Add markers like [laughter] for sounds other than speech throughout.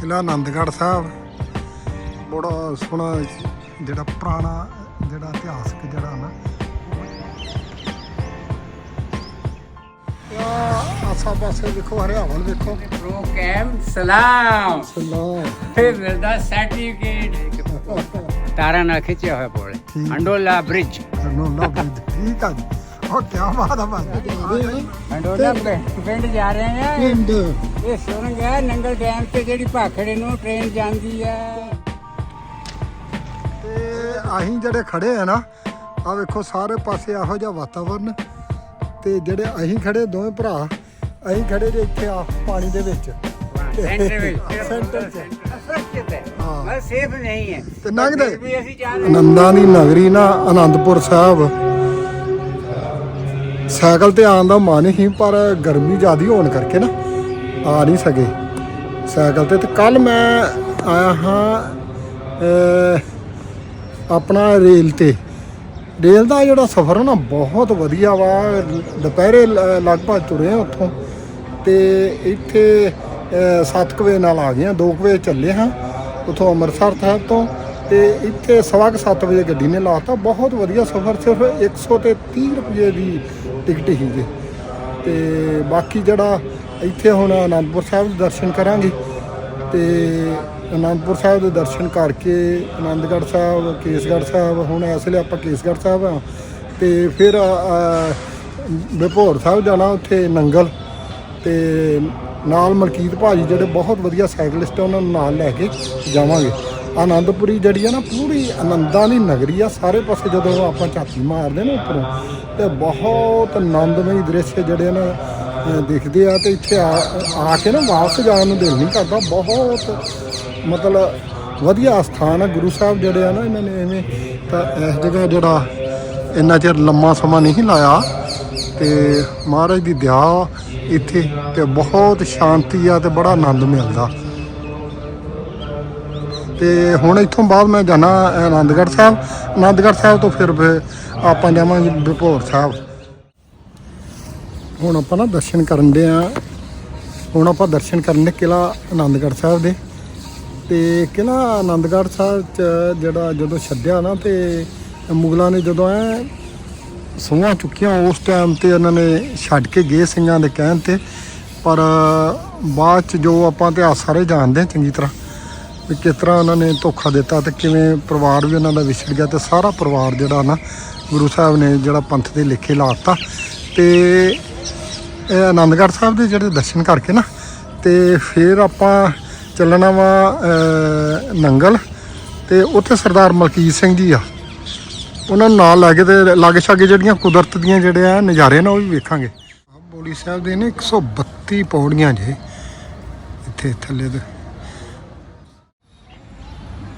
ਕਿਲ੍ਹਾ ਆਨੰਦਗੜ੍ਹ ਸਾਹਿਬ। ਬੜਾ ਸੋਹਣਾ ਜਿਹੜਾ ਪੁਰਾਣਾ ਜਿਹੜਾ ਇਤਿਹਾਸਕ ਜਿਹੜਾ ਨਾ। ਆ ਆਸਾ ਪਾਸੇ ਦੇਖੋ ਹਰਿਆਵਲ ਦੇਖੋ ਪ੍ਰੋਗਰਾਮ ਸਲਾਮ। ਸਲਾਮ। ਫਿਰ ਮਿਲਦਾ ਸਰਟੀਫਿਕੇਟ [laughs] ਤਾਰਾ ਨਾਲ ਖਿੱਚਿਆ ਹੋਇਆ ਪੋਲੇ ਠੀਕ। ਅੰਡੋਲਾ ਬ੍ਰਿਜ ਨੋ ਨਾ ਠੀਕ ਆ ਜੀ। ਉਹ ਕੀ ਬਾਤ ਆ ਬਾਈ ਅੰਡੋਲਾ ਪਿੰਡ ਜਾ ਰਹੇ ਆ। ਪਿੰਡ। ਇਹ ਸੁਰੰਗ ਹੈ ਨੰਗਲ ਡੈਮ ਤੇ ਜਿਹੜੀ ਭਾਖੜੇ ਨੂੰ ਟ੍ਰੇਨ ਜਾਂਦੀ ਹੈ ਤੇ ਅਸੀਂ ਜਿਹੜੇ ਖੜੇ ਆ ਨਾ ਆ ਵੇਖੋ ਸਾਰੇ ਪਾਸੇ ਇਹੋ ਜਿਹਾ ਵਾਤਾਵਰਨ ਤੇ ਜਿਹੜੇ ਅਸੀਂ ਖੜੇ ਦੋਵੇਂ ਭਰਾ ਅਸੀਂ ਖੜੇ ਜੇ ਇੱਥੇ ਆ ਪਾਣੀ ਦੇ ਵਿੱਚ। ਸੈਂਟਰ ਵਿੱਚ। ਸੈਂਟਰ 'ਚ। ਸੁਰੱਖਿਅਤ ਹੈ। ਹਾਂ। ਮੈਂ ਸੇਫ ਨਹੀਂ ਹੈ। ਤੇ ਲੰਘਦੇ? ਫਿਰ ਵੀ ਅਸੀਂ ਜਾ ਰਹੇ ਆਨੰਦਾਂ ਦੀ ਨਗਰੀ ਨਾ ਆਨੰਦਪੁਰ ਸਾਹਿਬ। ਸਾਈਕਲ ਤੇ ਆਉਣ ਦਾ ਮਨ ਹੀ, ਪਰ ਗਰਮੀ ਜ਼ਿਆਦੀ ਹੋਣ ਕਰਕੇ ਨਾ ਆ ਨਹੀਂ ਸਕੇ। ਸਾਈਕਲ ਤੇ ਤੇ ਕੱਲ ਮੈਂ ਆਇਆ ਹਾਂ ਆਪਣਾ ਰੇਲ ਤੇ। ਰੇਲ ਦਾ ਜਿਹੜਾ ਸਫ਼ਰ ਨਾ, ਬਹੁਤ ਵਧੀਆ ਵਾ। ਦੁਪਹਿਰੇ ਲ- ਲਗਭਗ ਤੁਰੇ ਆ ਉੱਥੋਂ। ਤੇ ਇੱਥੇ 7 ਵਜੇ ਨਾਲ ਆ ਗਏ ਆ 2 ਵਜੇ ਚੱਲੇ ਹਾਂ ਉੱਥੋਂ ਅੰਮ੍ਰਿਤਸਰ ਸਾਹਿਬ ਤੋਂ। ਤੇ ਇੱਥੇ ਸਵਾ ਕੁ ਸੱਤ ਵਜੇ ਗੱਡੀ ਨੇ ਲਾਤਾ। ਬਹੁਤ ਵਧੀਆ ਸਫ਼ਰ, ਸਿਰਫ 100 ਤੇ 30 ਰੁਪਏ ਦੀ ਟਿਕਟ ਹੀ ਜੇ। ਤੇ ਬਾਕੀ ਜਿਹੜਾ ਇੱਥੇ ਹੁਣ ਅਨੰਦਪੁਰ ਸਾਹਿਬ ਦੇ ਦਰਸ਼ਨ ਕਰਾਂਗੇ। ਤੇ ਅਨੰਦਪੁਰ ਸਾਹਿਬ ਦੇ ਦਰਸ਼ਨ ਕਰਕੇ ਆਨੰਦਗੜ੍ਹ ਸਾਹਿਬ, ਕੇਸਗੜ੍ਹ ਸਾਹਿਬ, ਹੁਣ ਇਸ ਵੇਲੇ ਆਪਾਂ ਕੇਸਗੜ੍ਹ ਸਾਹਿਬ ਆ। ਤੇ ਫਿਰ ਬਿਪੋਰ ਸਾਹਿਬ ਜਾਣਾ ਉੱਥੇ ਨੰਗਲ। ਤੇ ਨਾਲ ਮਲਕੀਤ ਭਾਜੀ ਜਿਹੜੇ ਬਹੁਤ ਵਧੀਆ ਸਾਈਕਲਿਸਟ ਆ, ਉਹਨਾਂ ਨੂੰ ਨਾਲ ਲੈ ਕੇ ਜਾਵਾਂਗੇ। ਆਨੰਦਪੁਰੀ ਜਿਹੜੀ ਆ ਨਾ ਪੂਰੀ ਆਨੰਦਾਂ ਦੀ ਨਗਰੀ ਆ, ਸਾਰੇ ਪਾਸੇ ਜਦੋਂ ਆਪਾਂ ਝਾਤੀ ਮਾਰਦੇ ਨਾ ਉੱਪਰੋਂ, ਤੇ ਬਹੁਤ ਆਨੰਦਮਈ ਦ੍ਰਿਸ਼ ਜਿਹੜੇ ਨਾ, ਅਹ, ਦਿਖਦੇ ਆ ਤੇ ਇੱਥੇ ਆ ਆ ਕੇ ਨਾ ਵਾਪਸ ਜਾਣ ਨੂੰ ਦਿਲ ਨਹੀਂ ਕਰਦਾ। ਬਹੁਤ ਮਤਲਬ ਵਧੀਆ ਸਥਾਨ ਆ, ਗੁਰੂ ਸਾਹਿਬ ਜਿਹੜੇ ਆ ਨਾ ਇਹਨਾਂ ਨੇ ਐਵੇਂ ਤਾਂ ਇਸ ਜਗ੍ਹਾ ਜਿਹੜਾ ਇੰਨਾ ਚਿਰ ਲੰਮਾ ਸਮਾਂ ਨਹੀਂ ਲਾਇਆ ਤੇ ਮਹਾਰਾਜ ਦੀ ਦਇਆ ਇੱਥੇ ਤੇ ਬਹੁਤ ਸ਼ਾਂਤੀ ਆ ਤੇ ਬੜਾ ਆਨੰਦ ਮਿਲਦਾ। ਤੇ ਹੁਣ ਇੱਥੋਂ ਬਾਅਦ ਮੈਂ ਜਾਣਾ ਆਨੰਦਗੜ੍ਹ ਸਾਹਿਬ। ਆਨੰਦਗੜ੍ਹ ਸਾਹਿਬ ਤੋਂ ਫਿਰ ਆਪਾਂ ਜਾਵਾਂਗੇ ਬਿਪੋਰ ਸਾਹਿਬ। ਹੁਣ ਆਪਾਂ ਨਾ ਦਰਸ਼ਨ ਕਰਨ ਦੇ ਆ। ਹੁਣ ਆਪਾਂ ਦਰਸ਼ਨ ਕਰਨ ਦੇ ਕਿਲਾ ਆਨੰਦਗੜ੍ਹ ਸਾਹਿਬ ਦੇ। ਤੇ ਕਿਲਾ ਆਨੰਦਗੜ੍ਹ ਸਾਹਿਬ ਚ ਜਿਹੜਾ ਜਦੋਂ ਛੱਡਿਆ ਨਾ ਤੇ ਮੁਗਲਾਂ ਨੇ ਜਦੋਂ ਐ ਸੋਹਾਂ ਚੁੱਕੀਆਂ, ਉਸ ਟਾਈਮ ਤੇ ਉਹਨਾਂ ਨੇ ਛੱਡ ਕੇ ਗਏ ਸਿੰਘਾਂ ਦੇ ਕਹਿਣ ਤੇ। ਪਰ ਬਾਅਦ ਚ ਜੋ ਆਪਾਂ ਇਤਿਹਾਸ ਸਾਰੇ ਜਾਣਦੇ ਹਾਂ ਚੰਗੀ ਤਰ੍ਹਾਂ। ਵੀ ਕਿਸ ਤਰ੍ਹਾਂ ਉਹਨਾਂ ਨੇ ਧੋਖਾ ਦਿੱਤਾ ਤੇ ਕਿਵੇਂ ਪਰਿਵਾਰ ਵੀ ਉਹਨਾਂ ਦਾ ਵਿਛੜ ਗਿਆ ਤੇ ਸਾਰਾ ਪਰਿਵਾਰ ਜਿਹੜਾ ਨਾ ਗੁਰੂ ਸਾਹਿਬ ਨੇ ਜਿਹੜਾ ਪੰਥ ਦੇ ਲੇਖੇ ਲਾਤਾ ਤੇ ਇਹ ਆਨੰਦਗੜ੍ਹ ਸਾਹਿਬ ਦੇ ਜਿਹੜੇ ਦਰਸ਼ਨ ਕਰਕੇ ਨਾ, ਤੇ ਫਿਰ ਆਪਾਂ ਚੱਲਣਾ ਵਾ ਨੰਗਲ ਤੇ ਉੱਥੇ ਸਰਦਾਰ ਮਲਕੀਤ ਸਿੰਘ ਜੀ ਆ। ਉਹਨਾਂ ਨੂੰ ਨਾਲ ਲੈ ਕੇ ਤੇ ਲਾਗੇ ਛਾਗੇ ਜਿਹੜੀਆਂ ਕੁਦਰਤ ਦੀਆਂ ਜਿਹੜੇ ਆ ਨਜ਼ਾਰੇ ਨੇ ਉਹ ਵੀ ਵੇਖਾਂਗੇ। ਬੋਲੀ ਸਾਹਿਬ ਦੇ ਨੇ 132 ਪੌੜੀਆਂ ਜੇ ਇੱਥੇ ਥੱਲੇ ਦੇ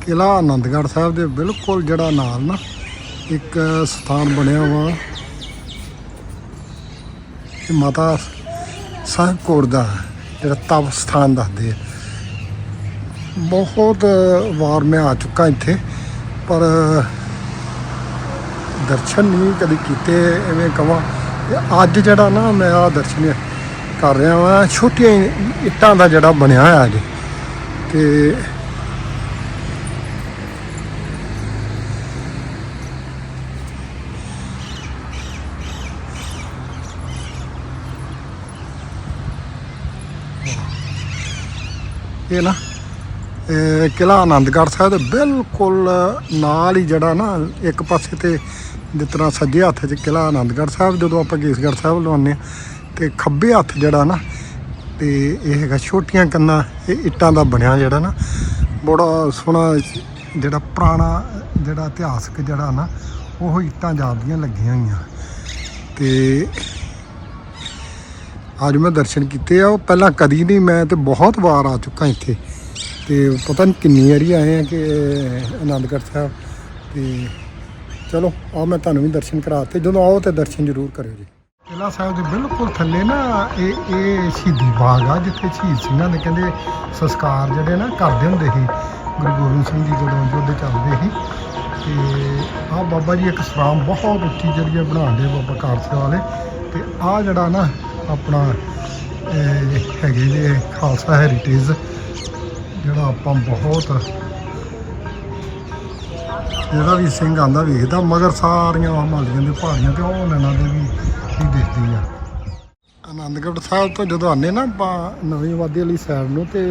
ਕਿਲਾ ਆਨੰਦਗੜ੍ਹ ਸਾਹਿਬ ਦੇ ਬਿਲਕੁਲ ਜਿਹੜਾ ਨਾਲ ਨਾ ਇੱਕ ਸਥਾਨ ਬਣਿਆ ਵਾ। ਇਹ ਮਾਤਾ ਸਾਹਿਬ ਕੌਰ ਦਾ ਜਿਹੜਾ ਤਪ ਸਥਾਨ ਦੱਸਦੇ ਆ। ਬਹੁਤ ਵਾਰ ਮੈਂ ਆ ਚੁੱਕਾ ਇੱਥੇ, ਪਰ ਦਰਸ਼ਨ ਨਹੀਂ ਕਦੀ ਕੀਤੇ, ਐਵੇਂ ਕਵਾਂ। ਤੇ ਅੱਜ ਜਿਹੜਾ ਨਾ ਮੈਂ ਆ ਦਰਸ਼ਨ ਕਰ ਰਿਹਾ ਵਾਂ, ਛੋਟੀਆਂ ਇੱਟਾਂ ਦਾ ਜਿਹੜਾ ਬਣਿਆ ਹੋਇਆ ਜੀ ਤੇ ਇਹ ਨਾ, ਇਹ ਕਿਲਾ ਆਨੰਦਗੜ੍ਹ ਸਾਹਿਬ ਦੇ ਬਿਲਕੁਲ ਨਾਲ ਹੀ ਜਿਹੜਾ ਨਾ, ਇੱਕ ਪਾਸੇ ਤੇ ਜਿਸ ਤਰ੍ਹਾਂ ਸੱਜੇ ਹੱਥ 'ਚ ਕਿਲਾ ਆਨੰਦਗੜ੍ਹ ਸਾਹਿਬ, ਜਦੋਂ ਆਪਾਂ ਕੇਸਗੜ੍ਹ ਸਾਹਿਬ ਲਵਾਉਂਦੇ ਹਾਂ, ਤੇ ਖੱਬੇ ਹੱਥ ਜਿਹੜਾ ਨਾ, ਤੇ ਇਹ ਹੈਗਾ ਛੋਟੀਆਂ ਕੰਨਾਂ, ਇਹ ਇੱਟਾਂ ਦਾ ਬਣਿਆ ਜਿਹੜਾ ਨਾ, ਬੜਾ ਸੋਹਣਾ ਜਿਹੜਾ ਪੁਰਾਣਾ ਜਿਹੜਾ ਇਤਿਹਾਸਕ ਜਿਹੜਾ ਨਾ, ਉਹ ਇੱਟਾਂ ਜਾਪਦੀਆਂ ਲੱਗੀਆਂ ਹੋਈਆਂ। ਤੇ ਅੱਜ ਮੈਂ ਦਰਸ਼ਨ ਕੀਤੇ ਆ, ਉਹ ਪਹਿਲਾਂ ਕਦੀ ਨਹੀਂ, ਮੈਂ ਤੇ ਬਹੁਤ ਵਾਰ ਆ ਚੁੱਕਾ ਇੱਥੇ। ਤੇ ਪਤਾ ਨਹੀਂ ਕਿੰਨੀ ਵਾਰੀ ਆਏ ਆ ਕਿ ਆਨੰਦਗੜ੍ਹ ਸਾਹਿਬ। ਤੇ ਚਲੋ ਆ ਮੈਂ ਤੁਹਾਨੂੰ ਵੀ ਦਰਸ਼ਨ ਕਰਾਤੇ ਜਦੋਂ ਆਓ ਤੇ ਦਰਸ਼ਨ ਜ਼ਰੂਰ ਕਰਿਓ ਜੀ। ਕਿਲਾ ਸਾਹਿਬ ਦੇ ਬਿਲਕੁਲ ਥੱਲੇ ਨਾ, ਇਹ ਇਹ ਸ਼ਹੀਦੀ ਬਾਗ ਆ, ਜਿੱਥੇ ਸ਼ਹੀਦ ਸਿੰਘਾਂ ਦੇ ਕਹਿੰਦੇ ਸੰਸਕਾਰ ਜਿਹੜੇ ਨਾ ਕਰਦੇ ਹੁੰਦੇ ਸੀ, ਗੁਰੂ ਗੋਬਿੰਦ ਸਿੰਘ ਜੀ ਜਦੋਂ ਯੁੱਧ ਚੱਲਦੇ ਸੀ। ਤੇ ਆ ਬਾਬਾ ਜੀ ਇੱਕ ਸਰਾਮ ਬਹੁਤ ਉੱਚੀ ਜਿਹੜੀ ਆ ਬਣਾਉਂਦੇ ਬਾਬਾ ਕਾਰਸੇ ਵਾਲੇ। ਤੇ ਆ ਜਿਹੜਾ ਨਾ ਆਪਣਾ ਹੈਗੇ ਜੇ ਖਾਲਸਾ ਹੈਰੀਟੇਜ ਜਿਹੜਾ ਆਪਾਂ ਬਹੁਤ ਜਿਹੜਾ ਵੀ ਸਿੰਘ ਆਂਦਾ ਵੇਖਦਾ, ਮਗਰ ਸਾਰੀਆਂ ਹਿਮਾਲੀਆਂ ਦੇ ਪਹਾੜੀਆਂ ਤੇ ਉਹ ਨੈਣਾ ਦੇ ਵੀ ਹੀ ਦਿਖਦੀ ਆ। ਆਨੰਦਗੜ੍ਹ ਸਾਹਿਬ ਤੋਂ ਜਦੋਂ ਆਨੇ ਨਾ ਆਪਾਂ ਨਵੀਂ ਆਬਾਦੀ ਵਾਲੀ ਸਾਈਡ ਨੂੰ ਤੇ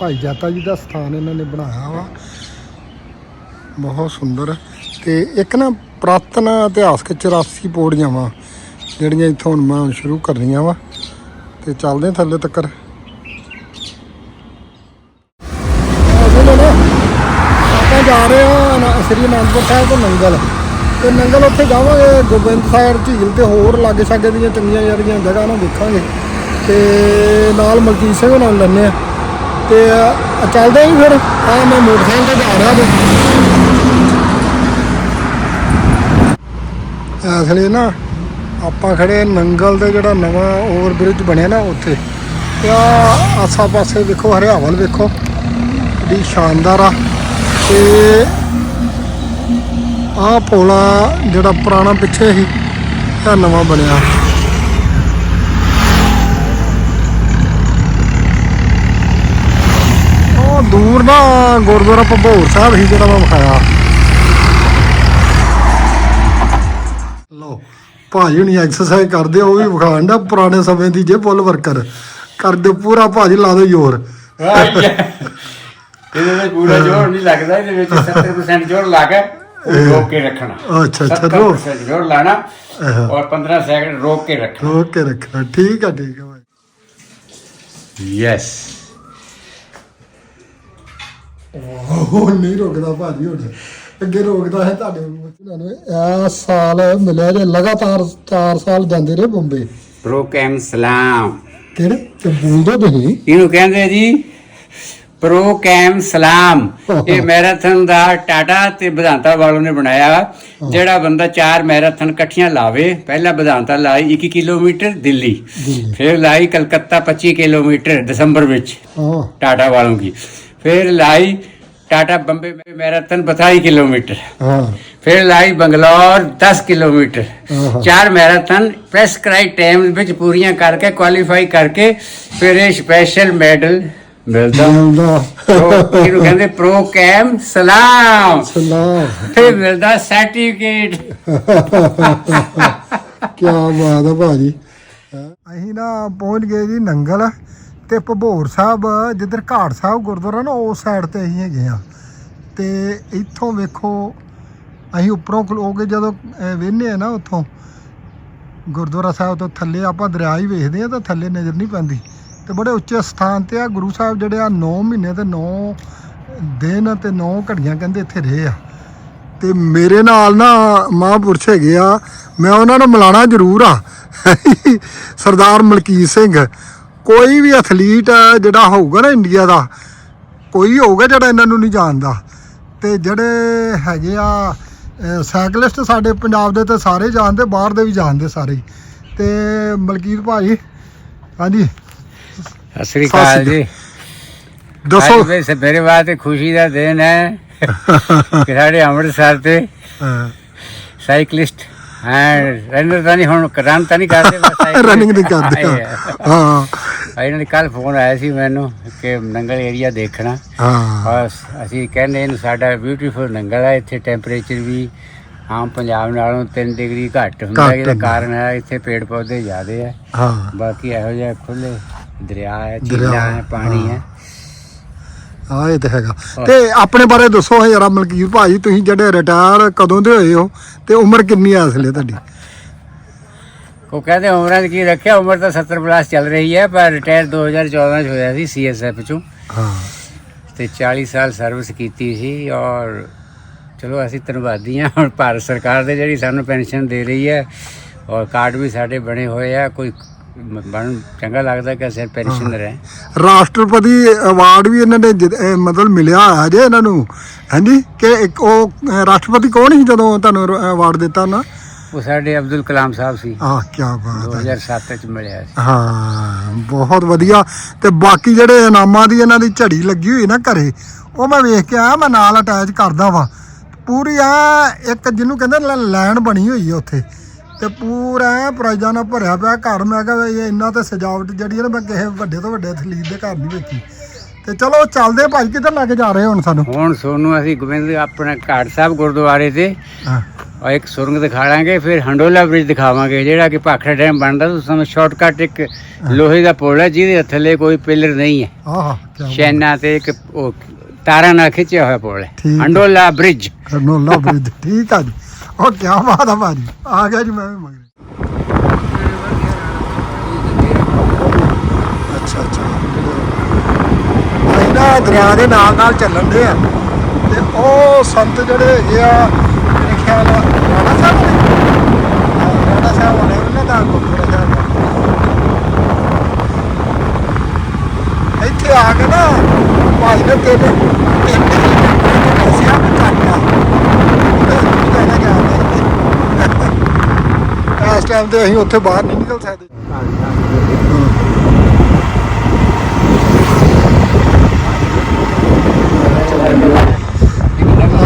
ਭਾਈ ਜਾਤਾ ਜੀ ਦਾ ਸਥਾਨ ਇਹਨਾਂ ਨੇ ਬਣਾਇਆ ਵਾ। ਬਹੁਤ ਸੁੰਦਰ ਤੇ ਇੱਕ ਨਾ ਪ੍ਰਾਤਨ ਇਤਿਹਾਸਕ 84 ਪੌੜੀਆਂ ਵਾ। ਜਿਹੜੀਆਂ ਇੱਥੋਂ ਹੁਣ ਮੈਂ ਸ਼ੁਰੂ ਕਰਨੀਆਂ ਵਾ, ਤੇ ਚੱਲਦੇ ਹਾਂ ਥੱਲੇ ਤੱਕਰ। ਆਪਾਂ ਜਾ ਰਹੇ ਹਾਂ ਸ੍ਰੀ ਅਨੰਦਪੁਰ ਸਾਹਿਬ ਤੋਂ ਨੰਗਲ। ਤੇ ਨੰਗਲ ਉੱਥੇ ਜਾਵਾਂਗੇ, ਗੋਬਿੰਦ ਸਾਹਿਬ ਝੀਲ ਤੇ ਹੋਰ ਲਾਗੇ ਛਾਗੇ ਦੀਆਂ ਚੰਗੀਆਂ ਜਿਹੜੀਆਂ ਜਗ੍ਹਾ ਨੂੰ ਦੇਖਾਂਗੇ। ਤੇ ਨਾਲ ਮਲਕੀਤ ਸਿੰਘ ਨਾਲ ਲੈਣੇ ਆ ਤੇ ਚੱਲਦੇ ਹੀ ਫਿਰ। ਆ ਮੈਂ ਮੋਟਰਸਾਈਕਲ ਤੇ ਜਾ ਰਿਹਾ ਤੇ ਅਸਲੇ ਨਾ ਆਪਾਂ ਖੜੇ ਨੰਗਲ ਦੇ ਜਿਹੜਾ ਨਵਾਂ ਓਵਰ ਬ੍ਰਿਜ ਬਣਿਆ ਨਾ ਉੱਥੇ। ਤੇ ਆਸਾ ਪਾਸੇ ਵੇਖੋ ਹਰਿਆਵਲ ਵੇਖੋ ਬੜੀ ਸ਼ਾਨਦਾਰ ਆ। ਤੇ ਆਹ ਪੋਲਾ ਜਿਹੜਾ ਪੁਰਾਣਾ ਪਿੱਛੇ ਸੀ ਇਹ ਨਵਾਂ ਬਣਿਆ। ਉਹ ਦੂਰ ਨਾ ਗੁਰਦੁਆਰਾ ਭਬੌਰ ਸਾਹਿਬ ਸੀ ਜਿਹੜਾ ਮੈਂ ਵਿਖਾਇਆ। ਭਾਜੀ ਹੁਣੀ ਐਕਸਰਸਾਈਜ਼ ਕਰਦੇ ਉਹ ਵੀ ਵਿਖਾਣ ਦਾ ਪੁਰਾਣੇ ਸਮੇਂ ਦੀ ਜੇ ਫੁੱਲ ਵਰਕਰ ਕਰਦੇ ਪੂਰਾ ਭਾਜੀ ਲਾ ਦੋ ਜ਼ੋਰ। ਇਹਦੇ ਵਿੱਚ ਪੂਰਾ ਜ਼ੋਰ ਨਹੀਂ ਲੱਗਦਾ ਇਹਦੇ ਵਿੱਚ 70% ਜ਼ੋਰ ਲਾ ਕੇ ਉਹ ਰੋਕ ਕੇ ਰੱਖਣਾ। ਅੱਛਾ, ਅੱਛਾ, ਰੋਕ। 70% ਜ਼ੋਰ ਲਾਣਾ। ਔਰ 15 ਸੈਕਿੰਡ ਰੋਕ ਕੇ ਰੱਖਣਾ। ਰੋਕ ਕੇ ਰੱਖਣਾ ਠੀਕ ਆ ਠੀਕ ਆ ਭਾਈ। ਯੈਸ ਉਹ ਨਹੀਂ ਰੁਕਦਾ ਭਾਜੀ ਹੁਣ। ਅੱਗੇ ਰੋਕਦਾ ਹੈ ਤੁਹਾਡੇ ਨੂੰ ਤੁਹਾਨੂੰ ਇਹ ਸਾਲ ਮਿਲਿਆ ਜੇ ਲਗਾਤਾਰ 4 ਸਾਲ ਜਾਂਦੇ ਰਹੇ ਬੰਬੇ। ਪ੍ਰੋਕੈਮ ਸਲਾਮ। ਕਿਹੜੇ? ਤੇ ਬੋਲਦੇ ਤੁਸੀਂ? ਇਹਨੂੰ ਕਹਿੰਦੇ ਜੀ ਪ੍ਰੋਕੈਮ ਸਲਾਮ। ਇਹ ਮੈਰਾਥਨ ਦਾ ਟਾਟਾ ਤੇ ਵਿਧਾਂਤਾ ਵਾਲੋਂ ਨੇ ਬਣਾਇਆ। ਜਿਹੜਾ ਬੰਦਾ ਚਾਰ ਮੈਰਾਥਨ ਇਕੱਠੀਆਂ ਲਾਵੇ ਪਹਿਲਾ ਵਿਧਾਂਤਾ ਲਾਈ 21 ਕਿਲੋਮੀਟਰ ਦਿੱਲੀ ਫਿਰ ਲਾਈ ਕਲਕੱਤਾ 25 ਕਿਲੋਮੀਟਰ ਦਸੰਬਰ ਵਿੱਚ ਟਾਟਾ ਵਾਲੋਂ ਦੀ। ਫਿਰ ਲਾਈ टाटा बम्बे में मैराथन बताई किलोमीटर ਹਾਂ फिर लाई बंगलौर 10 किलोमीटर ਆਹਾ। चार मैराथन प्रेस्क्राइब टाइम ਵਿੱਚ ਪੂਰੀਆਂ ਕਰਕੇ ਕੁਆਲੀਫਾਈ ਕਰਕੇ ਫਿਰ ਇਹ ਸਪੈਸ਼ਲ ਮੈਡਲ ਮਿਲਦਾ ਮਿਲਦਾ ਪ੍ਰੋ- ਇਹਨੂੰ ਕਹਿੰਦੇ ਪ੍ਰੋ ਕੈਮ ਸਲਾਮ ਸਲਾਮ ਫਿਰ ਮਿਲਦਾ ਸਰਟੀਫਿਕੇਟ ਕੀ ਬਾਤ ਹੈ ਭਾਜੀ ਅਸੀਂ ਨਾ ਪਹੁੰਚ ਗਏ ਜੀ ਨੰਗਲ ਤੇ ਭਬੋਰ ਸਾਹਿਬ, ਜਿੱਧਰ ਘਾਟ ਸਾਹਿਬ ਗੁਰਦੁਆਰਾ ਨਾ, ਉਸ ਸਾਈਡ ਤੇ ਅਸੀਂ ਹੈਗੇ ਆ। ਤੇ ਇੱਥੋਂ ਵੇਖੋ, ਅਸੀਂ ਉੱਪਰੋਂ ਖਲੋ ਕੇ ਜਦੋਂ ਵੇਹਨੇ ਆ ਨਾ ਉੱਥੋਂ, ਗੁਰਦੁਆਰਾ ਸਾਹਿਬ ਤੋਂ ਥੱਲੇ ਆਪਾਂ ਦਰਿਆ ਹੀ ਵੇਖਦੇ ਆ, ਤਾਂ ਥੱਲੇ ਨਜ਼ਰ ਨਹੀਂ ਪੈਂਦੀ। ਤੇ ਬੜੇ ਉੱਚੇ ਸਥਾਨ ਤੇ ਆ, ਗੁਰੂ ਸਾਹਿਬ ਜਿਹੜੇ ਆ 9 ਮਹੀਨੇ ਤੇ 9 ਦਿਨ ਤੇ 9 ਘੜੀਆਂ ਕਹਿੰਦੇ ਇੱਥੇ ਰਹੇ ਆ। ਤੇ ਮੇਰੇ ਨਾਲ ਨਾ ਮਹਾਂਪੁਰਸ਼ ਹੈਗੇ ਆ, ਮੈਂ ਉਹਨਾਂ ਨੂੰ ਮਿਲਾਣਾ ਜ਼ਰੂਰ ਆ। [laughs] ਸਰਦਾਰ ਮਲਕੀਤ ਸਿੰਘ ਕੋਈ ਵੀ ਐਥਲੀਟ ਜਿਹੜਾ ਹੋਊਗਾ ਨਾ ਇੰਡੀਆ ਦਾ ਕੋਈ ਹੋਊਗਾ ਜਿਹੜਾ ਇਹਨਾਂ ਨੂੰ ਨਹੀਂ ਜਾਣਦਾ। ਤੇ ਜਿਹੜੇ ਹੈਗੇ ਆ ਸਾਈਕਲਿਸਟ ਸਾਡੇ ਪੰਜਾਬ ਦੇ ਤੇ ਸਾਰੇ ਜਾਣਦੇ ਬਾਹਰ ਦੇ ਵੀ ਜਾਣਦੇ ਸਾਰੇ। ਤੇ ਮਲਕੀਤ ਭਾਈ ਹਾਂਜੀ। ਸਤਿ ਸ੍ਰੀ ਅਕਾਲ ਜੀ। ਦੱਸੋ। ਅੱਜ ਵੇ ਸਵੇਰੇ ਬਾਅਦ ਤੇ ਖੁਸ਼ੀ ਦਾ ਦਿਨ ਹੈ [laughs] ਕਿ ਸਾਡੇ ਅੰਮ੍ਰਿਤਸਰ ਤੇ ਸਾਈਕਲਿਸਟ ਹਾਂ ਰਨਰ ਤਾਂ ਨਹੀਂ ਹੁਣ ਰਨ ਤਾਂ ਨਹੀਂ ਕਰਦੇ ਰਨਿੰਗ [laughs] ਨਹੀਂ ਕਰਦੇ। ਹਾਂ। ਇਹਨਾਂ ਨੇ ਕੱਲ ਫੋਨ ਆਇਆ ਸੀ ਮੈਨੂੰ ਕਿ ਨੰਗਲ ਏਰੀਆ ਦੇਖਣਾ। ਹਾਂ। ਔਰ ਅਸੀਂ ਕਹਿੰਦੇ ਇਹਨੂੰ ਸਾਡਾ ਬਿਊਟੀਫੁਲ ਨੰਗਲ ਹੈ ਇੱਥੇ ਟੈਂਪਰੇਚਰ ਵੀ ਆਮ ਪੰਜਾਬ ਨਾਲੋਂ 3 ਡਿਗਰੀ ਘੱਟ ਹੁੰਦਾ ਘੱਟ ਇਹਦਾ ਹੁੰਦਾ। ਕਾਰਨ ਹੈ ਇੱਥੇ ਪੇੜ ਪੌਦੇ ਜ਼ਿਆਦੇ ਹੈ ਹਾਂ। ਬਾਕੀ ਇਹੋ ਜਿਹਾ ਖੁੱਲੇ ਦਰਿਆ ਹੈ ਝੀਲਾਂ ਹੈ ਪਾਣੀ ਹੈ। ਹਾਂ ਇਹ ਤਾਂ ਹੈਗਾ। ਤੇ ਆਪਣੇ ਬਾਰੇ ਦੱਸੋ ਜਰਾ ਮਲਕੀਰ ਭਾਜੀ ਤੁਸੀਂ ਜਿਹੜੇ ਰਿਟਾਇਰ ਕਦੋਂ ਦੇ ਹੋਏ ਹੋ ਤੇ ਉਮਰ ਕਿੰਨੀ ਆ ਅਸਲੇ ਤੁਹਾਡੀ? ਉਹ ਕਹਿੰਦੇ ਉਮਰਾਂ ਦੀ ਕੀ ਰੱਖਿਆ? ਉਮਰ ਤਾਂ 70 ਪਲੱਸ ਚੱਲ ਰਹੀ ਹੈ ਪਰ ਰਿਟਾਇਰ 2014 ਚ ਹੋਇਆ ਸੀ ਸੀਐਸਐਫ ਚੋਂ। ਹਾਂ। ਤੇ 40 ਸਾਲ ਸਰਵਿਸ ਕੀਤੀ ਸੀ ਔਰ ਚਲੋ ਅਸੀਂ ਧੰਨਵਾਦੀ ਹਾਂ ਹੁਣ ਭਾਰਤ ਸਰਕਾਰ ਦੇ ਜਿਹੜੀ ਸਾਨੂੰ ਪੈਨਸ਼ਨ ਦੇ ਰਹੀ ਹੈ ਔਰ ਕਾਰਡ ਵੀ ਸਾਡੇ ਬਣੇ ਹੋਏ ਆ ਕੋਈ ਬਣ ਚੰਗਾ ਲੱਗਦਾ ਕਿ ਅਸੀਂ ਪੈਨਸ਼ਨਰ ਹੈ। ਰਾਸ਼ਟਰਪਤੀ ਅਵਾਰਡ ਵੀ ਇਹਨਾਂ ਨੇ ਮਤਲਬ ਮਿਲਿਆ ਹੋਇਆ ਜੇ ਇਹਨਾਂ ਨੂੰ। ਹਾਂਜੀ ਕਿ ਇੱਕ ਉਹ ਰਾਸ਼ਟਰਪਤੀ ਕੌਣ ਸੀ ਜਦੋਂ ਤੁਹਾਨੂੰ ਅਵਾਰਡ ਦਿੱਤਾ ਨਾ ਉਹ ਸਾਡੇ ਅਬਦੁਲ ਕਲਾਮ ਸਾਹਿਬ ਸੀ। ਆਹ ਕੀ ਬਾਤ ਹੈ। 2007 ਚ ਮਿਲਿਆ ਸੀ। ਹਾਂ ਬਹੁਤ ਵਧੀਆ। ਤੇ ਬਾਕੀ ਜਿਹੜੇ ਇਨਾਮਾਂ ਦੀ ਇਹਨਾਂ ਦੀ ਝੜੀ ਲੱਗੀ ਹੋਈ ਨਾ ਘਰੇ ਉਹ ਮੈਂ ਵੇਖ ਕੇ ਆਇਆ ਮੈਂ ਨਾਲ ਅਟੈਚ ਕਰਦਾ ਵਾਂ। ਪੂਰੀ ਆ ਇੱਕ ਜਿਹਨੂੰ ਕਹਿੰਦੇ ਲਾਈਨ ਬਣੀ ਹੋਈ ਹੈ ਉੱਥੇ। ਤੇ ਪੂਰਾ ਪ੍ਰਾਈਜ਼ਾਂ ਨਾਲ ਭਰਿਆ ਪਿਆ ਘਰ। ਮੈਂ ਕਿਹਾ ਇਹ ਇੰਨਾ ਤੇ ਸਜਾਵਟ ਜਿਹੜੀ ਹੈ ਨਾ ਮੈਂ ਕਿਸੇ ਵੱਡੇ ਤੋਂ ਵੱਡੇ ਅਥਲੀਟ ਦੇ ਘਰ ਨਹੀਂ ਵੇਖੀ। ਤੇ ਚਲੋ ਚੱਲਦੇ ਭਾਈ ਕਿੱਧਰ ਲੈ ਕੇ ਜਾ ਰਹੇ ਹੁਣ ਸਾਨੂੰ? ਹੁਣ ਸੋਨੂੰ ਅਸੀਂ ਗੋਬਿੰਦ ਆਪਣਾ ਘਾਟ ਸਾਹਿਬ ਗੁਰਦੁਆਰੇ ਤੇ ਔਰ ਇੱਕ ਸੁਰੰਗ ਦਿਖਾਵਾਂਗੇ ਫਿਰ ਹੰਡੋਲਾ ਬ੍ਰਿਜ ਦਿਖਾਵਾਂਗੇ ਜਿਹੜਾ ਕਿ ਭਾਖੜਾ ਡੈਮ ਬਣਦਾ ਉਸ ਸਮੇਂ ਸ਼ਾਰਟਕਟ ਇੱਕ ਲੋਹੇ ਦਾ ਪੁਲ ਹੈ ਜਿਹਦੇ ਥੱਲੇ ਕੋਈ ਪਿਲਰ ਨਹੀਂ ਹੈ। ਆਹਾ ਕੀ ਸ਼ੈਨਾ ਤੇ ਇੱਕ ਉਹ ਤਾਰਾਂ ਨਾਲ ਖਿੱਚਿਆ ਹੋਇਆ ਪੁਲ ਹੈ। ਠੀਕ। ਹੰਡੋਲਾ ਬ੍ਰਿਜ ਕਰਨੋਲਾ ਬ੍ਰਿਜ ਠੀਕ ਆ ਜੀ। ਉਹ ਕੀ ਬਾਤ ਆ ਭਾਜੀ। ਆ ਗਿਆ ਜੀ ਮੈਂ ਵੀ ਮਗਰ। ਅੱਛਾ ਅੱਛਾ। ਅਸੀਂ ਨਾ ਦਰਿਆ ਦੇ ਨਾਲ ਨਾਲ ਚੱਲਣ ਦੇ ਆ। ਤੇ ਉਹ ਸੰਤ ਜਿਹੜੇ ਹੈਗੇ ਆ ਖਿਆਲ ਰਾਣਾ ਸਾਹਿਬ ਨੇ ਰਾਣਾ ਸਾਹਿਬ ਵਾਲੇ ਉਹਨਾਂ ਦਾ ਗੁਰਦੁਆਰਾ ਸਾਹਿਬ ਇੱਥੇ ਆ ਕੇ ਨਾ ਭਾਈ ਨੇ ਤਿੰਨ ਤਿੰਨ ਦੱਸਿਆ ਵੀ ਘਾਟਾ ਇਸ ਟਾਈਮ ਤੇ ਅਸੀਂ ਉੱਥੇ ਬਾਹਰ ਨਹੀਂ ਨਿਕਲ ਸਕਦੇ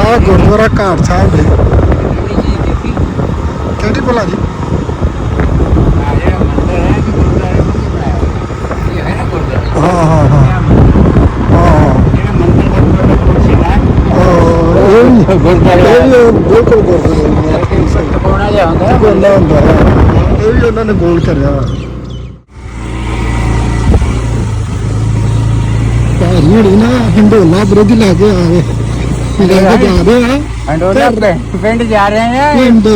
ਆ ਗੁਰਦੁਆਰਾ ਘਾਟ ਸਾਹਿਬ ਹੈ। ਕਿਹੜੀ ਭਲਾ ਜੀ। ਹਾਂ। ਹਾਂ ਹਾਂ ਬਿਲਕੁਲ ਗੁਰਦੁਆਰਾ ਗੋਲਾ ਹੁੰਦਾ ਹੈ ਇਹ ਵੀ ਉਹਨਾਂ ਨੇ ਗੋਲ ਕਰਿਆ ਭਾਜੀ ਹੁਣੀ ਨਾ ਹਿੰਡੋਲਾ ਬ੍ਰਿਜ ਲੈ ਕੇ ਆ ਗਏ ਲੈ ਕੇ ਜਾ ਰਹੇ ਆ। ਪਿੰਡ ਜਾ ਰਹੇ ਆ। ਪਿੰਡ।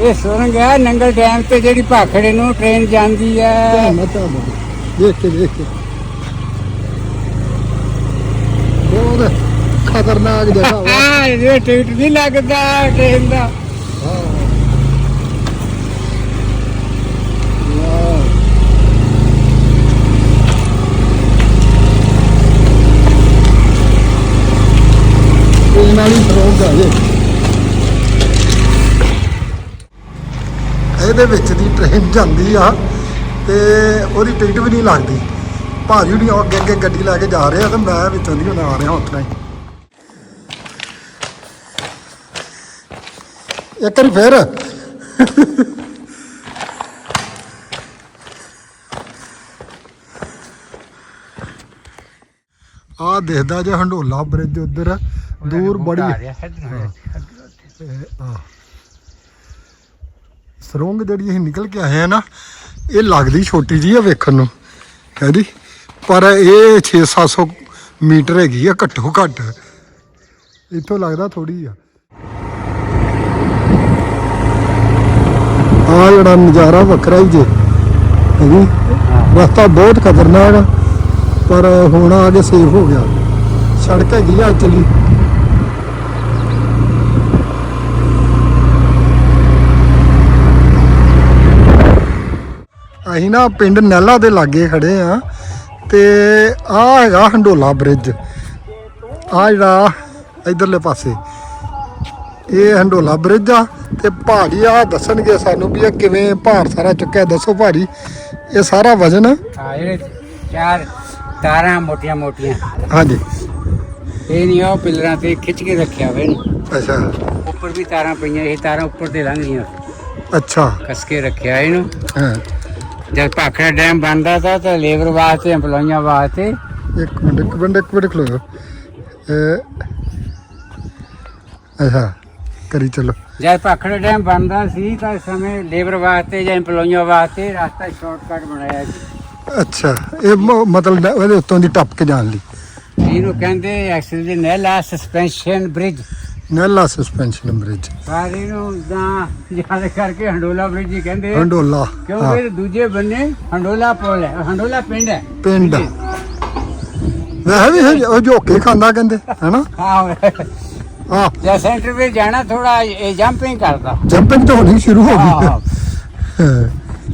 ਇਹ ਸੁਰੰਗ ਹੈ ਨੰਗਲ ਡੈਮ ਤੇ ਜਿਹੜੀ ਭਾਖੜੇ ਨੂੰ ਟ੍ਰੇਨ ਜਾਂਦੀ ਹੈ। ਦੇਖ ਕੇ ਦੇਖ ਕੇ। ਬਹੁਤ ਖਤਰਨਾਕ ਜਗ੍ਹਾ ਵਾ। ਆ ਇਹ ਟਿਕਟ ਨਹੀਂ ਲੱਗਦਾ ਟ੍ਰੇਨ ਦਾ। ਇਹ ਨਾਲ ਹੀ ਫਰੋਗ ਆ ਜੇ ਇਹਦੇ ਵਿੱਚ ਦੀ ਟ੍ਰੇਨ ਜਾਂਦੀ ਆ ਤੇ ਉਹਦੀ ਟਿਕਟ ਵੀ ਨਹੀਂ ਲੱਗਦੀ। ਭਾਜੀ ਹੁਣੀ ਅੱਗੇ ਅੱਗੇ ਗੱਡੀ ਲੈ ਕੇ ਜਾ ਰਹੇ ਆ ਤੇ ਮੈਂ ਵਿੱਚੋਂ ਦੀ ਆ ਰਿਹਾ ਉਤਰਾ ਹੀ ਇੱਕ ਵਾਰੀ ਫੇਰ। ਆ ਦੇਖਦਾ ਜੇ ਹੰਡੋਲਾ ਬ੍ਰਿਜ ਉਧਰ ਦੂਰ ਬੜੀ ਆ ਸਰੋਂਗ ਜਿਹੜੀ ਅਸੀਂ ਨਿਕਲ ਕੇ ਆਏ ਆ ਨਾ, ਇਹ ਲੱਗਦੀ ਛੋਟੀ ਜੀ ਆ ਵੇਖਣ ਨੂੰ ਕਹਿੰਦੀ ਪਰ ਇਹ 6-700 ਮੀਟਰ ਹੈਗੀ ਆ, ਘੱਟੋ ਘੱਟ। ਇੱਥੋਂ ਲੱਗਦਾ ਥੋੜੀ ਆ। ਆ ਜਿਹੜਾ ਨਜ਼ਾਰਾ ਵੱਖਰਾ ਹੀ ਜੇ ਹੈਗੀ ਰਸਤਾ ਬਹੁਤ ਖਤਰਨਾਕ ਆ, ਪਰ ਹੁਣ ਆ ਕੇ ਸੇਫ ਹੋ ਗਿਆ। ਸੜਕ ਹੈਗੀ ਆ, ਚਲੀ। ਅਸੀਂ ਨਾ ਪਿੰਡ ਨਹਿਲਾ ਦੇ ਲਾਗੇ ਖੜੇ ਆ ਤੇ ਆ ਹੈਗਾ ਹੰਡੋਲਾ ਬ੍ਰਿਜ ਆ ਜਿਹੜਾ ਇਧਰਲੇ ਪਾਸੇ। ਇਹ ਹੰਡੋਲਾ ਬ੍ਰਿਜ ਆ ਤੇ ਪਹਾੜੀ ਆ ਦੱਸਣਗੇ ਸਾਨੂੰ ਵੀ ਇਹ ਕਿਵੇਂ ਭਾਰ ਸਾਰਾ ਚੁੱਕਿਆ। ਦੱਸੋ ਭਾਰੀ ਇਹ ਸਾਰਾ ਵਜ਼ਨ? ਹਾਂ ਇਹ ਚਾਰ ਤਾਰਾਂ ਮੋਟੀਆਂ ਮੋਟੀਆਂ। ਹਾਂਜੀ। ਇਹ ਨਹੀਂ ਉਹ ਪਿਲਰਾਂ ਤੇ ਖਿੱਚ ਕੇ ਰੱਖਿਆ ਹੋਇਆ ਨੇ ਅੱਛਾ। ਉੱਪਰ ਵੀ ਤਾਰਾਂ ਪਈਆਂ ਇਹ ਤਾਰਾਂ ਉੱਪਰ ਤੇ ਲੰਘ ਗਈਆਂ। ਅੱਛਾ। ਕਸ ਕੇ ਰੱਖਿਆ ਇਹਨੂੰ। ਹਾਂ। ਜਦ ਭਾਖੜਾ ਡੈਮ ਬਣਦਾ ਤਾ ਤਾਂ ਲੇਬਰ ਵਾਸਤੇ EMPLOYਆਂ ਵਾਸਤੇ। ਇੱਕ ਮਿੰਟ ਇੱਕ ਮਿੰਟ ਇੱਕ ਮਿੰਟ ਖਲੋ ਅੱਛਾ ਕਰੀ ਚਲੋ। ਜਦ ਭਾਖੜਾ ਡੈਮ ਬਣਦਾ ਸੀ ਤਾਂ ਇਸ ਸਮੇਂ ਲੇਬਰ ਵਾਸਤੇ ਜਾਂ EMPLOYਆਂ ਵਾਸਤੇ ਰਸਤਾ ਸ਼ਾਰਟਕਟ ਬਣਾਇਆ ਸੀ। ਅੱਛਾ ਇਹ ਮਤਲਬ ਉਹਦੇ ਉੱਤੋਂ ਦੀ ਟੱਪ ਕੇ ਜਾਣ ਲਈ। ਇਹਨੂੰ ਕਹਿੰਦੇ actually Naila suspension bridge Naila suspension bridge ਸਾਰੇ ਨੂੰ ਤਾਂ ਯਾਦ ਕਰਕੇ ਹੰਡੋਲਾ ਬ੍ਰਿਜ ਹੀ ਕਹਿੰਦੇ ਆ। ਹੰਡੋਲਾ ਹਾਂ, ਕਿਉਂਕਿ ਦੂਜੇ ਬੰਨੇ ਹੰਡੋਲਾ ਪੁਲ ਹੈ ਹੰਡੋਲਾ ਪਿੰਡ ਹੈ। ਪਿੰਡ। ਵੈਸੇ ਵੀ ਹਜੇ ਉਹ ਝੋਕੇ ਖਾਂਦਾ ਕਹਿੰਦੇ ਹੈਨਾ? ਹਾਂ ਹਾਂ। ਜੇ ਸੈਂਟਰ ਵੀ ਜਾਣਾ ਥੋੜਾ ਇਹ ਜੰਪਿੰਗ ਕਰਦਾ। ਜੰਪਿੰਗ ਤਾਂ ਹੋਣੀ ਸ਼ੁਰੂ ਹੋ ਗਈ।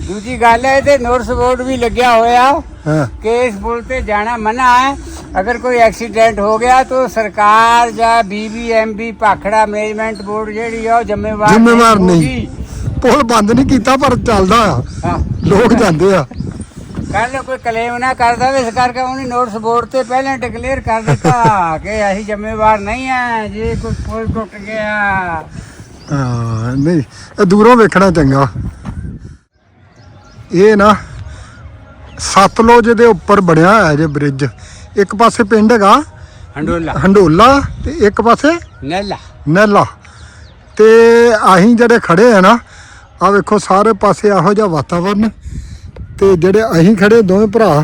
ਦੂਜੀ ਗੱਲ ਹੈ ਤੇ ਨੋਟਿਸ ਬੋਰਡ ਵੀ ਲੱਗਿਆ ਹੋਇਆ। ਹਾਂ। ਕਿ ਤੇ ਜਾਣਾ ਮਨਾ ਹੈ। अगर कोई एक्सीडेंट हो गया तो सरकार या बीबीएमबी पाखड़ा मैनेजमेंट बोर्ड ਜਿਹੜੀ ਆ ਉਹ ਜ਼ਿੰਮੇਵਾਰ ਜ਼ਿੰਮੇਵਾਰ ਨਹੀਂ। ਹੋਗੀ। ਪੁਲ ਬੰਦ ਨਹੀਂ ਕੀਤਾ ਪਰ ਚੱਲਦਾ ਆ ਹਾਂ ਲੋਕ ਜਾਂਦੇ ਆ ਕੱਲ ਕੋਈ ਕਲੇਮ ਨਾ ਕਰਦਾ ਵੀ ਇਸ ਕਰਕੇ ਉਹਨੇ ਨੋਟਿਸ ਬੋਰਡ ਤੇ ਪਹਿਲਾਂ ਡਿਕਲੇਅਰ ਕਰ ਦਿੱਤਾ ਕਿ ਅਸੀਂ ਜ਼ਿੰਮੇਵਾਰ ਨਹੀਂ ਹੈ ਜੇ ਕੋਈ ਪੁਲ ਟੁੱਟ ਗਿਆ ਹਾਂ ਨਹੀਂ ਇਹ ਦੂਰੋਂ ਵੇਖਣਾ ਚੰਗਾ ਇਹ ਨਾ ਸਤਲੁਜ ਦੇ ਉੱਪਰ ਬਣਿਆ ਹੋਇਆ ਜੇ ਬ੍ਰਿਜ ਇੱਕ ਪਾਸੇ ਪਿੰਡ ਹੈਗਾ ਹੰਡੋਲਾ। ਹੰਡੋਲਾ ਤੇ ਇੱਕ ਪਾਸੇ ਨੈਲਾ। ਨੈਲਾ। ਤੇ ਅਸੀਂ ਜਿਹੜੇ ਖੜੇ ਆ ਨਾ ਆ ਵੇਖੋ ਸਾਰੇ ਪਾਸੇ ਇਹੋ ਜਿਹਾ ਵਾਤਾਵਰਨ। ਤੇ ਜਿਹੜੇ ਅਸੀਂ ਖੜੇ ਦੋਵੇਂ ਭਰਾ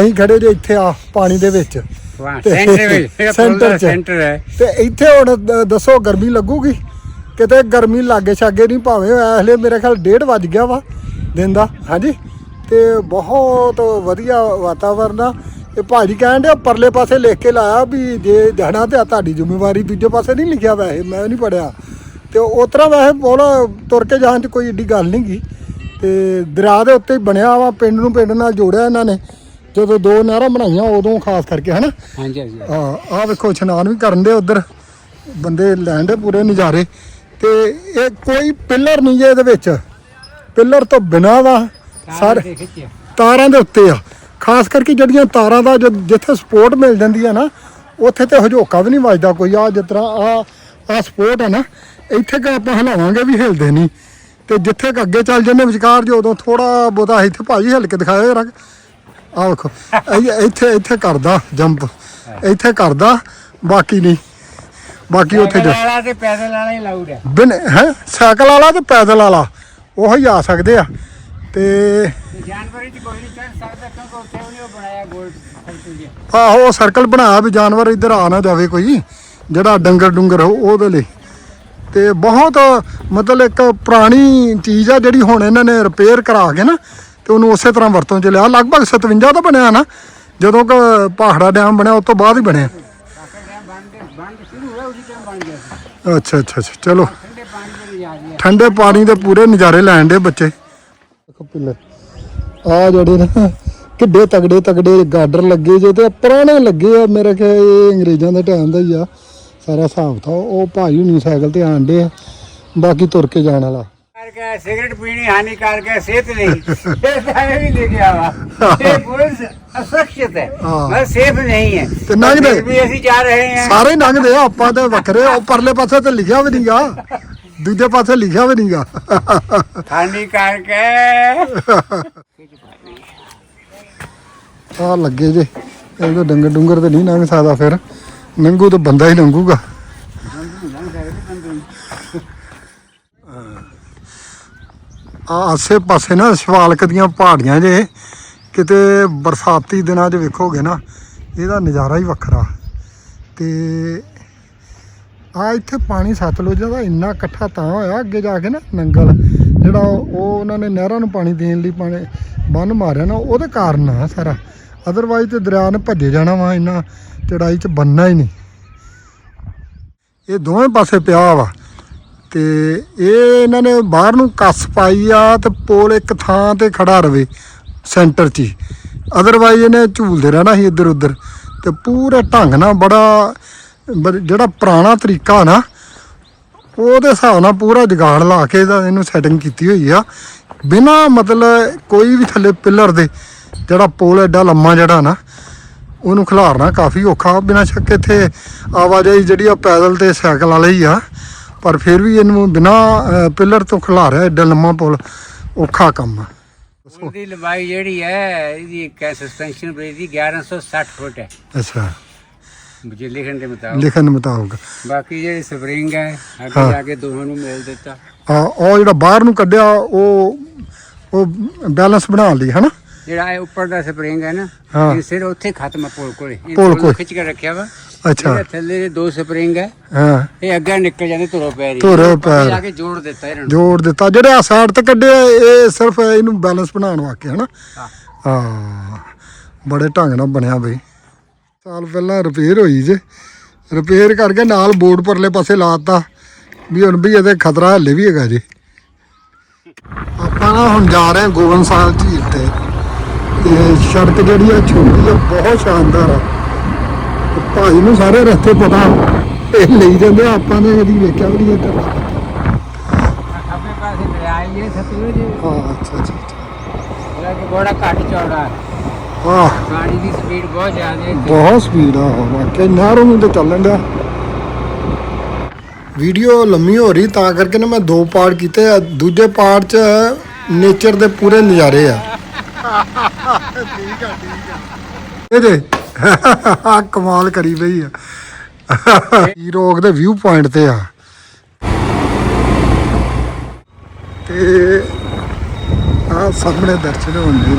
ਅਸੀਂ ਖੜੇ ਜੇ ਇੱਥੇ ਆ ਪਾਣੀ ਦੇ ਵਿੱਚ। ਸੈਂਟਰ ਵਿੱਚ। ਸੈਂਟਰ ਹੈ। ਤੇ ਇੱਥੇ ਹੁਣ ਦੱਸੋ ਗਰਮੀ ਲੱਗੂਗੀ? ਕਿਤੇ ਗਰਮੀ ਲਾਗੇ ਛਾਗੇ ਨਹੀਂ ਭਾਵੇਂ ਐਸਲੇ ਮੇਰੇ ਖਿਆਲ 1:30 ਵੱਜ ਗਿਆ ਵਾ ਦਿਨ ਦਾ। ਹਾਂਜੀ? ਤੇ ਬਹੁਤ ਵਧੀਆ ਵਾਤਾਵਰਨ ਆ। ਇਹ ਭਾਜੀ ਕਹਿਣ ਦੇ ਪਰਲੇ ਪਾਸੇ ਲਿਖ ਕੇ ਲਾਇਆ ਵੀ ਜੇ ਜਾਣਾ ਤੇ ਤੁਹਾਡੀ ਜ਼ਿੰਮੇਵਾਰੀ ਦੂਜੇ ਪਾਸੇ ਨਹੀਂ ਲਿਖਿਆ ਵੈਸੇ ਮੈਂ ਨਹੀਂ ਪੜਿਆ ਤੇ ਉਤਰਾ ਵੈਸੇ ਬੋਲ ਤੁਰ ਕੇ ਜਾਣ ਚ ਕੋਈ ਏਡੀ ਗੱਲ ਨਹੀਂ ਗੀ। ਤੇ ਦਰਿਆ ਦੇ ਉੱਤੇ ਹੀ ਬਣਿਆ ਵਾ ਪਿੰਡ ਨੂੰ ਪਿੰਡ ਨਾਲ ਜੋੜਿਆ ਇਹਨਾਂ ਨੇ। ਜਦੋਂ ਦੋ ਨਹਿਰਾਂ ਬਣਾਈਆਂ ਉਦੋਂ ਖਾਸ ਕਰਕੇ ਹਨਾ? ਹਾਂਜੀ ਹਾਂਜੀ। ਆ ਆ ਵੇਖੋ ਇਸ਼ਨਾਨ ਵੀ ਕਰਨ ਦੇ ਉਧਰ। ਬੰਦੇ ਲੈਣ ਦੇ ਪੂਰੇ ਨਜ਼ਾਰੇ। ਤੇ ਇਹ ਕੋਈ ਪਿੱਲਰ ਨਹੀਂ ਜੇ ਇਹਦੇ ਵਿੱਚ। ਪਿੱਲਰ ਤੋਂ ਬਿਨਾ ਵਾ ਸਾਰੇ ਤਾਰਾਂ ਦੇ ਉੱਤੇ ਆ। ਖਾਸ ਕਰਕੇ ਜਿਹੜੀਆਂ ਤਾਰਾਂ ਦਾ ਜਦ- ਜਿੱਥੇ ਸਪੋਰਟ ਮਿਲ ਜਾਂਦੀ ਆ ਨਾ ਉੱਥੇ ਤੇ ਹਜੋਕਾ ਵੀ ਨਹੀਂ ਵੱਜਦਾ ਕੋਈ। ਆ ਜਿਸ ਤਰ੍ਹਾਂ ਆ ਆ ਸਪੋਰਟ ਆ ਨਾ ਇੱਥੇ ਕਿ ਆਪਾਂ ਹਿਲਾਵਾਂਗੇ ਵੀ ਹਿਲਦੇ ਨਹੀਂ। ਤੇ ਜਿੱਥੇ ਕੁ ਅੱਗੇ ਚੱਲ ਜੰਨੇ ਵਿਚਕਾਰ ਜੋ ਉਦੋਂ ਥੋੜਾ ਬਹੁਤਾ ਇੱਥੇ ਭਾਜੀ ਹਿਲ ਕੇ ਦਿਖਾਇਓ ਜਰਾ। ਆ ਵੇਖੋ ਇੱਥੇ ਇੱਥੇ ਕਰਦਾ ਜੰਪ। ਇੱਥੇ ਕਰਦਾ ਬਾਕੀ ਨਹੀਂ। ਬਾਕੀ ਉੱਥੇ ਸਾਈਕਲ ਜਾ ਵਾਲਾ ਤੇ ਪੈਦਲ ਵਾਲਾ ਹੀ ਲਾਊਡ ਹੈ ਬਿਨ ਹੈ? ਸਾਈਕਲ ਵਾਲਾ ਤੇ ਪੈਦਲ ਵਾਲਾ। ਉਹ ਹੀ ਆ ਸਕਦੇ ਆ। ਤੇ ਤੇ ਜਾਨਵਰ ਚ ਕੋਈ ਨਹੀਂ ਚੜ ਸਕਦਾ ਕਿਉਂਕਿ ਉੱਥੇ ਨਹੀਂ ਉਹ ਬਣਾਇਆ ਗੋਲ ਸਰਕਲ ਜਿਹਾ। ਆਹੋ ਸਰਕਲ ਬਣਾਇਆ ਵੀ ਜਾਨਵਰ ਇੱਧਰ ਆ ਨਾ ਜਾਵੇ ਕੋਈ ਜਿਹੜਾ ਡੰਗਰ ਡੁੰਗਰ ਹੋ ਉਹਦੇ ਲਈ। ਤੇ ਬਹੁਤ ਮਤਲਬ ਇੱਕ ਪੁਰਾਣੀ ਚੀਜ਼ ਆ ਜਿਹੜੀ ਹੁਣ ਇਹਨਾਂ ਨੇ ਰਿਪੇਅਰ ਕਰਾ ਕੇ ਨਾ ਤੇ ਉਹਨੂੰ ਉਸੇ ਤਰ੍ਹਾਂ ਵਰਤੋਂ ਚ ਲਿਆ। ਲਗਭਗ 57 ਦਾ ਬਣਿਆ ਨਾ ਜਦੋਂ ਕਿ ਪਹਾੜਾ ਡੈਮ ਬਣਿਆ ਉਸ ਤੋਂ ਬਾਅਦ ਹੀ ਬਣਿਆ। ਅੱਛਾ ਅੱਛਾ ਚਲੋ। ਠੰਡੇ ਪਾਣੀ ਦੇ ਪੂਰੇ ਨਜ਼ਾਰੇ ਲੈਣ ਦੇ ਬੱਚੇ। ਆ ਜਿਹੜੇ ਨਾ ਕਿੱਡੇ ਤਗੜੇ ਤਗੜੇ ਗਾਡਰ ਲੱਗੇ ਜੇ ਤੇ ਪੁਰਾਣੇ ਲੱਗੇ ਆ ਮੇਰੇ ਖਿਆਲ ਇਹ ਅੰਗਰੇਜ਼ਾਂ ਦੇ ਟਾਈਮ ਦਾ ਹੀ ਆ। ਸਾਰਾ ਹਿਸਾਬ ਤਾਂ ਉਹ ਭਾਈ ਹੁਣੀ ਸਾਈਕਲ ਤੇ ਆਂਡੇ ਆ ਬਾਕੀ ਤੁਰ ਕੇ ਜਾਣ ਵਾਲਾ। ਕਰਕੇ ਸਿਗਰਟ ਪੀਣੀ ਹਾਨੀਕਾਰਕ ਹੈ ਸਿਹਤ ਲਈ ਇਹ ਤਾਂ ਇਹ ਵੀ ਲਿਖਿਆ ਵਾ ਇਹ ਪੁਲਿਸ ਅਸੁਰੱਖਿਅਤ ਹੈ। ਮੈਂ ਸੇਫ ਨਹੀਂ ਹੈ। ਤੇ। ਫਿਰ ਵੀ ਅਸੀਂ ਜਾ ਰਹੇ ਹਾਂ। ਸਾਰੇ ਆ ਆਪਾਂ ਤੇ ਵੱਖਰੇ ਉਹ ਪਰਲੇ ਪਾਸੇ ਤੇ ਲਿਖਿਆ ਵੀ ਨਹੀਂਗਾ ਦੂਜੇ ਪਾਸੇ ਲਿਖਿਆ ਵੀ ਨਹੀਂਗਾ ਹਾਨੀਕਾਰਕ ਹੈ ਆ ਲੱਗੇ ਜੇ। ਇਹ ਤਾਂ ਡੰਗਰ ਡੁੰਗਰ ਤੇ ਨਹੀਂ ਲੰਘ ਸਕਦਾ ਫਿਰ। ਲੰਘੂ ਤਾਂ ਬੰਦਾ ਹੀ ਲੰਘੂਗਾ। ਆ ਆਸੇ ਪਾਸੇ ਨਾ ਸ਼ਿਵਾਲਕ ਦੀਆਂ ਪਹਾੜੀਆਂ ਜੇ ਕਿਤੇ ਬਰਸਾਤੀ ਦਿਨਾਂ 'ਚ ਵੇਖੋਗੇ ਨਾ ਇਹਦਾ ਨਜ਼ਾਰਾ ਹੀ ਵੱਖਰਾ। ਤੇ ਆ ਇੱਥੇ ਪਾਣੀ ਸਤਲੁਜ ਦਾ ਇੰਨਾ ਇਕੱਠਾ ਤਾਂ ਹੋਇਆ, ਅੱਗੇ ਜਾ ਕੇ ਨਾ ਨੰਗਲ, ਜਿਹੜਾ ਉਹ ਉਹਨਾਂ ਨੇ ਨਹਿਰਾਂ ਨੂੰ ਪਾਣੀ ਦੇਣ ਲਈ ਪਾਣੀ ਬੰਨ ਮਾਰਿਆ ਨਾ, ਉਹਦੇ ਕਾਰਨ ਆ ਸਾਰਾ। ਅਦਰਵਾਈਜ਼ ਤੇ ਦਰਿਆ ਨੇ ਭੱਜੇ ਜਾਣਾ ਵਾ, ਇੰਨਾ ਚੜਾਈ 'ਚ ਬੰਨਾ ਹੀ ਨਹੀਂ। ਇਹ ਦੋਵੇਂ ਪਾਸੇ ਪਿਆ ਵਾ ਤੇ ਇਹ ਇਹਨਾਂ ਨੇ ਬਾਹਰ ਨੂੰ ਕੱਸ ਪਾਈ ਆ ਤੇ ਪੋਲ ਇੱਕ ਥਾਂ ਤੇ ਖੜਾ ਰਵੇ ਸੈਂਟਰ 'ਚ ਹੀ। ਅਦਰਵਾਈਜ਼ ਇਹਨੇ ਝੂਲਦੇ ਰਹਿਣਾ ਸੀ ਇੱਧਰ ਉੱਧਰ ਤੇ ਪੂਰਾ ਢੰਗ ਨਾਲ ਬੜਾ ਜਿਹੜਾ ਪੁਰਾਣਾ ਤਰੀਕਾ ਨਾ ਉਹਦੇ ਹਿਸਾਬ ਨਾਲ ਪੂਰਾ ਜੁਗਾੜ ਲਾ ਕੇ ਇਹਦਾ ਇਹਨੂੰ ਸੈਟਿੰਗ ਕੀਤੀ ਹੋਈ ਆ। ਬਿਨਾ ਮਤਲਬ ਕੋਈ ਵੀ ਥੱਲੇ ਪਿੱਲਰ ਦੇ ਜਿਹੜਾ ਪੋਲ ਐਡਾ ਲੰਮਾ ਜਿਹੜਾ ਨਾ ਉਹਨੂੰ ਖਿਲਾਰਨਾ ਕਾਫੀ ਔਖਾ। ਬਿਨਾਂ ਸ਼ੱਕ ਇੱਥੇ ਆਵਾਜਾਈ ਜਿਹੜੀ ਆ ਪੈਦਲ ਤੇ ਸਾਈਕਲ ਵਾਲੇ ਹੀ ਆ। ਪਰ ਫਿਰ ਵੀ ਇਹਨੂੰ ਬਿਨਾ ਪਿੱਲਰ ਤੋਂ ਖਿਲਾਰਿਆ ਐਡਾ ਲੰਮਾ ਪੁਲ ਔਖਾ ਕੰਮ ਆ। ਉਹਦੀ ਲੰਬਾਈ ਜਿਹੜੀ ਹੈ ਇਹਦੀ ਕੈ ਸਸਪੈਂਸ਼ਨ ਬ੍ਰਿਜ ਦੀ 1160 ਫੁੱਟ ਹੈ। ਅੱਛਾ। ਲਿਖਣ ਦੇ ਮੁਤਾਬਕ। ਲਿਖਣ ਮੁਤਾਬਕ। ਬਾਕੀ ਜਿਹੜੀ ਸਪਰਿੰਗ ਹੈ ਹਾਂ। ਅੱਗੇ ਜਾ ਕੇ ਦੋਹਾਂ ਨੂੰ ਮਿਲ ਦਿੱਤਾ। ਆ ਉਹ ਜਿਹੜਾ ਬਾਹਰ ਨੂੰ ਕੱਢਿਆ ਉਹ ਉਹ ਬੈਲੈਂਸ ਬਣਾਉਣ ਲਈ ਹਨਾ? ਜਿਹੜਾ ਇਹ ਉੱਪਰ ਦਾ ਸਪਰਿੰਗ ਹੈ ਨਾ ਹਾਂ। ਇਹ ਸਿਰ ਉੱਥੇ ਖਤਮ ਹੈ ਪੁਲ ਕੋਲੇ। ਪੁਲ ਕੋਲ। ਖਿੱਚ ਕੇ ਰੱਖਿਆ ਵਾ। ਅੱਛਾ। ਥੱਲੇ ਦੇ ਦੋ ਸਪਰਿੰਗ ਹੈ ਹਾਂ। ਇਹ ਅੱਗੇ ਨਿਕਲ ਜਾਂਦੇ ਧੁਰੋ ਪੈਰੀ। ਧੁਰੋ ਪੈਰ। ਜਾ ਕੇ ਜੋੜ ਦਿੱਤਾ ਇਹਨਾਂ ਨੂੰ। ਜੋੜ ਦਿੱਤਾ। ਜਿਹੜੇ ਆ ਸਾਈਡ ਤੇ ਕੱਢੇ ਆ, ਇਹ ਸਿਰਫ ਇਹਨੂੰ ਬੈਲੈਂਸ ਬਣਾਉਣ ਵਾਸਤੇ ਹਨਾ? ਹਾਂ। ਹਾਂ। ਬੜੇ ਢੰਗ ਨਾਲ ਬਣਿਆ ਬਈ। ਸਾਲ ਪਹਿਲਾਂ ਰਿਪੇਅਰ ਹੋਈ ਜੇ। ਰਿਪੇਅਰ ਕਰਕੇ ਨਾਲ ਬੋਰਡ ਪਰਲੇ ਪਾਸੇ ਲਾਤਾ। ਵੀ ਹੁਣ ਵੀ ਇਹਦੇ ਖਤਰਾ ਹਲੇ ਵੀ ਹੈਗਾ ਜੀ। ਆਪਾਂ ਨਾ ਹੁਣ ਜਾ ਰਹੇ ਹਾਂ ਗੋਬਿੰਦ ਸਾਹਿਬ ਝੀਲ ਤੇ। ਤੇ ਸੜਕ ਜਿਹੜੀ ਆ ਛੋਟੀ ਆ ਬਹੁਤ ਸ਼ਾਨਦਾਰ ਆ। ਭਾਈ ਨੂੰ ਸਾਰੇ ਰਸਤੇ ਪਤਾ। ਇਹ ਲਈ ਜਾਂਦੇ ਆਪਾਂ ਨੇ ਕਦੀ ਵੇਖਿਆ ਵੀ ਨਹੀਂ ਇੱਧਰ। ਆਪਣੇ ਪਾਸੇ ਹੀ ਹੈ ਸਤਲੁਜ। ਹਾਂ ਅੱਛਾ ਅੱਛਾ ਕਿ ਬੜਾ ਘੱਟ ਚੌੜਾ। ਹੈ ਆਹ ਪਾਣੀ ਦੀ ਸਪੀਡ ਬਹੁਤ ਜ਼ਿਆਦਾ ਹੈ। ਬਹੁਤ ਸਪੀਡ ਆ ਹਵਾ ਕਿ ਨਹਿਰੋਂ ਨੂੰ ਤੇ ਚੱਲਣ ਵੀਡੀਓ ਲੰਮੀ ਹੋ ਰਹੀ ਤਾਂ ਕਰਕੇ ਨਾ ਮੈਂ ਦੋ ਪਾਰਟ ਕੀਤੇ ਆ। ਦੂਜੇ ਪਾਰਟ 'ਚ ਨੇਚਰ ਦੇ ਪੂਰੇ ਨਜ਼ਾਰੇ ਆ। ਠੀਕ ਆ ਆ ਕਮਾਲ ਕਰੀ ਪਈ ਆ। ਹੀਰੋਗ ਦੇ ਵਿਊ ਪੁਆਇੰਟ ਤੇ ਆ। ਤੇ ਆ ਸਾਹਮਣੇ ਦਰਸ਼ਨ ਹੁੰਦੇ